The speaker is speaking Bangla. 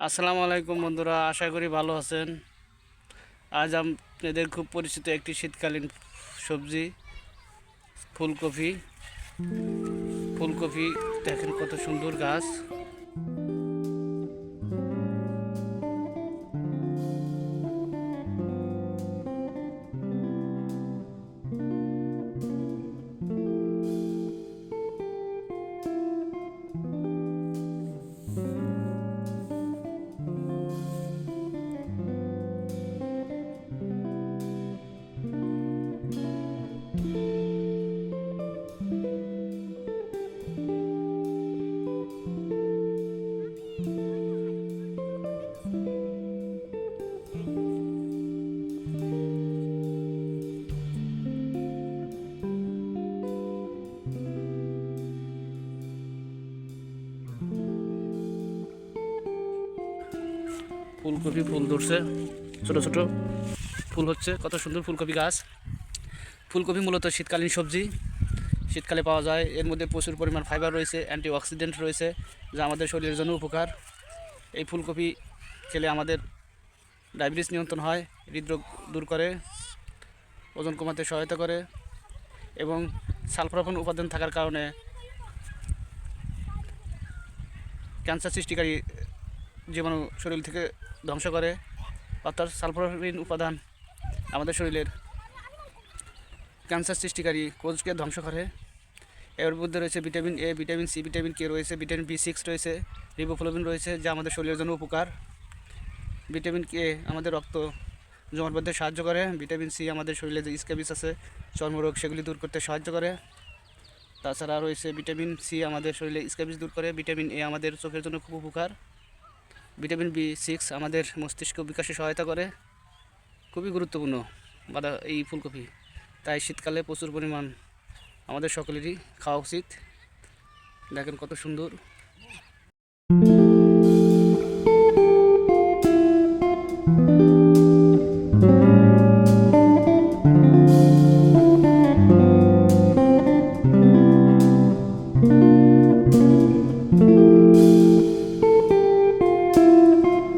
আসসালামু আলাইকুম বন্ধুরা, আশা করি ভালো আছেন। আজ আপনাদের খুব পরিচিত একটি শীতকালীন সবজি, ফুলকপি। ফুলকপি, দেখেন কত সুন্দর গাছ। ফুলকপি ফুল ধরছে। ছোট ছোট ফুল হচ্ছে। কত সুন্দর ফুলকপি গাছ। ফুলকপি মূলত শীতকালীন সবজি। শীতকালে পাওয়া যায়। এর মধ্যে প্রচুর পরিমাণ ফাইবার রয়েছে অ্যান্টি অক্সিডেন্ট রয়েছে, যা আমাদের শরীরের জন্য উপকার। এই ফুলকপি খেলে আমাদের ডায়াবেটিস নিয়ন্ত্রণ হয়, হৃদরোগ দূর করে, ওজন কমাতে সহায়তা করে এবং সালফারফন উপাদান থাকার কারণে ক্যান্সার সৃষ্টিকারী জীবাণু শরীর থেকে ধ্বংস করে, অর্থাৎ সালফারফিন উপাদান আমাদের শরীরের ক্যান্সার সৃষ্টিকারী কোষকে ধ্বংস করে। এর মধ্যে রয়েছে vitamin A vitamin C vitamin K রয়েছে, ভিটামিন বি সিক্স রয়েছে রিবোফ্লোবিন রয়েছে, যা আমাদের শরীরের জন্য উপকার। ভিটামিন কে আমাদের রক্ত জমাট বাঁধতে সাহায্য করে, ভিটামিন সি আমাদের শরীরে যে স্ক্যাবিস আছে, চর্মরোগ সেগুলি দূর করতে সাহায্য করে। তাছাড়া রয়েছে ভিটামিন সি আমাদের শরীরে স্ক্যাবিস দূর করে, ভিটামিন এ আমাদের চোখের জন্য খুব উপকার। ভিটামিন বি সিক্স আমাদের মস্তিষ্ক বিকাশে সহায়তা করে। খুবই গুরুত্বপূর্ণ বাদা এই ফুলকপি। তাই শীতকালে প্রচুর পরিমাণ আমাদের সকলেরই খাওয়া উচিত। দেখেন কত সুন্দর।